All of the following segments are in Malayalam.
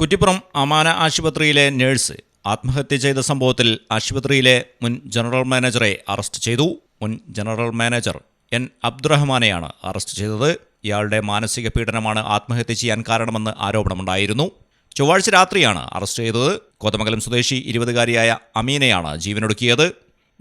കുറ്റിപ്പുറം അമാന ആശുപത്രിയിലെ നഴ്സ് ആത്മഹത്യ ചെയ്ത സംഭവത്തിൽ ആശുപത്രിയിലെ മുൻ ജനറൽ മാനേജറെ അറസ്റ്റ് ചെയ്തു. മുൻ ജനറൽ മാനേജർ എൻ അബ്ദുറഹ്മാനെയാണ് അറസ്റ്റ് ചെയ്തത്. ഇയാളുടെ മാനസിക പീഡനമാണ് ആത്മഹത്യ ചെയ്യാൻ കാരണമെന്ന് ആരോപണമുണ്ടായിരുന്നു. ചൊവ്വാഴ്ച രാത്രിയാണ് അറസ്റ്റ് ചെയ്തത്. കോതമംഗലം സ്വദേശി ഇരുപതുകാരിയായ അമീനയാണ് ജീവനൊടുക്കിയത്.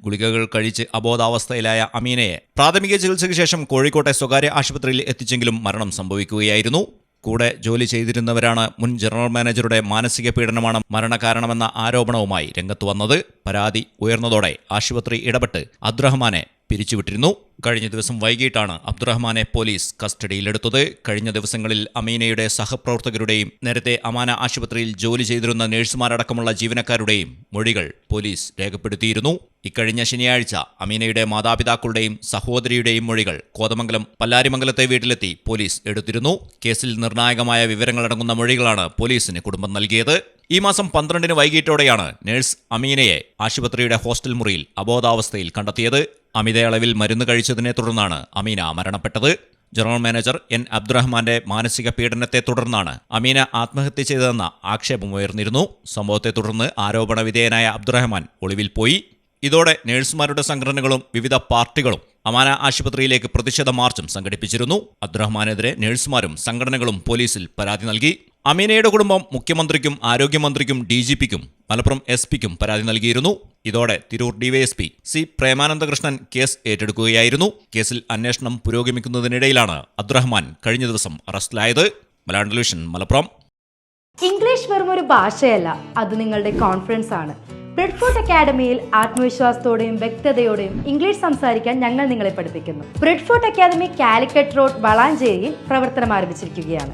ഗുളികകൾ കഴിച്ച് അബോധാവസ്ഥയിലായ അമീനയെ പ്രാഥമിക ചികിത്സയ്ക്ക് ശേഷം കോഴിക്കോട്ടെ സ്വകാര്യ ആശുപത്രിയിൽ എത്തിച്ചെങ്കിലും മരണം സംഭവിക്കുകയായിരുന്നു. കൂടെ ജോലി ചെയ്തിരുന്നവരാണ് മുൻ ജനറൽ മാനേജറുടെ മാനസിക പീഡനമാണ് മരണകാരണമെന്ന ആരോപണവുമായി രംഗത്ത് വന്നത്. പരാതി ഉയർന്നതോടെ ആശുപത്രി ഇടപെട്ട് അബ്ദുറഹ്മാനെ പിരിച്ചുവിട്ടിരുന്നു. കഴിഞ്ഞ ദിവസം വൈകിട്ടാണ് അബ്ദുറഹ്മാനെ പോലീസ് കസ്റ്റഡിയിലെടുത്തത്. കഴിഞ്ഞ ദിവസങ്ങളിൽ അമീനയുടെ സഹപ്രവർത്തകരുടെയും നേരത്തെ അമാന ആശുപത്രിയിൽ ജോലി ചെയ്തിരുന്ന നഴ്സുമാരടക്കമുള്ള ജീവനക്കാരുടെയും മൊഴികൾ പോലീസ് രേഖപ്പെടുത്തിയിരുന്നു. ഇക്കഴിഞ്ഞ ശനിയാഴ്ച അമീനയുടെ മാതാപിതാക്കളുടെയും സഹോദരിയുടെയും മൊഴികൾ കോതമംഗലം പല്ലാരിമംഗലത്തെ വീട്ടിലെത്തി പോലീസ് എടുത്തിരുന്നു. കേസിൽ നിർണായകമായ വിവരങ്ങളടങ്ങുന്ന മൊഴികളാണ് പോലീസിന് കുടുംബം നൽകിയത്. ഈ മാസം പന്ത്രണ്ടിന് വൈകിട്ടോടെയാണ് നഴ്സ് അമീനയെ ആശുപത്രിയുടെ ഹോസ്റ്റൽ മുറിയിൽ അബോധാവസ്ഥയിൽ കണ്ടെത്തിയത്. അമിതയളവിൽ മരുന്ന് കഴിച്ചതിനെ തുടർന്നാണ് അമീന മരണപ്പെട്ടത്. ജനറൽ മാനേജർ എൻ അബ്ദുറഹ്മാന്റെ മാനസിക പീഡനത്തെ തുടർന്നാണ് അമീന ആത്മഹത്യ ചെയ്തതെന്ന ആക്ഷേപമുയർന്നിരുന്നു സംഭവത്തെ തുടർന്ന് ആരോപണ വിധേയനായ അബ്ദുറഹ്മാൻ ഒളിവിൽ പോയി. ഇതോടെ നഴ്സുമാരുടെ സംഘടനകളും വിവിധ പാർട്ടികളും അമാന ആശുപത്രിയിലേക്ക് പ്രതിഷേധ മാർച്ചും സംഘടിപ്പിച്ചിരുന്നു. അബ്ദുറഹ്മാനെതിരെ നഴ്സുമാരും സംഘടനകളും പോലീസിൽ പരാതി നൽകി. അമീനയുടെ കുടുംബം മുഖ്യമന്ത്രിക്കും ആരോഗ്യമന്ത്രിക്കും ഡി ജി പിക്കും മലപ്പുറം എസ് പിക്കും പരാതി നൽകിയിരുന്നു. ഇതോടെ Tirur DYSP C Premanandakrishnan case ഏറ്റെടുക്കുകയായിരുന്നു. കേസിൽ അന്വേഷണം പുരോഗമിക്കുന്നതിനിടയിലാണ് അബ്ദുറഹ്മാൻ കഴിഞ്ഞ ദിവസം അറസ്റ്റിലായത്. മലയാളം ടെലിവിഷൻ മലപ്പുറം. ഇംഗ്ലീഷ് വെറും ഒരു ഭാഷയല്ല. അത് നിങ്ങളുടെ കോൺഫിഡൻസ് ആണ് ബ്രെഡ്ഫോർട്ട് അക്കാദമിയിൽ ആത്മവിശ്വാസത്തോടെയും വ്യക്തതയോടെയും ഇംഗ്ലീഷ് സംസാരിക്കാൻ ഞങ്ങൾ നിങ്ങളെ പഠിപ്പിക്കുന്നു. ബ്രെഡ്ഫോർട്ട് അക്കാദമി കാലിക്കറ്റ് റോഡ് വളാഞ്ചേരിയിൽ പ്രവർത്തനം ആരംഭിച്ചിരിക്കുകയാണ്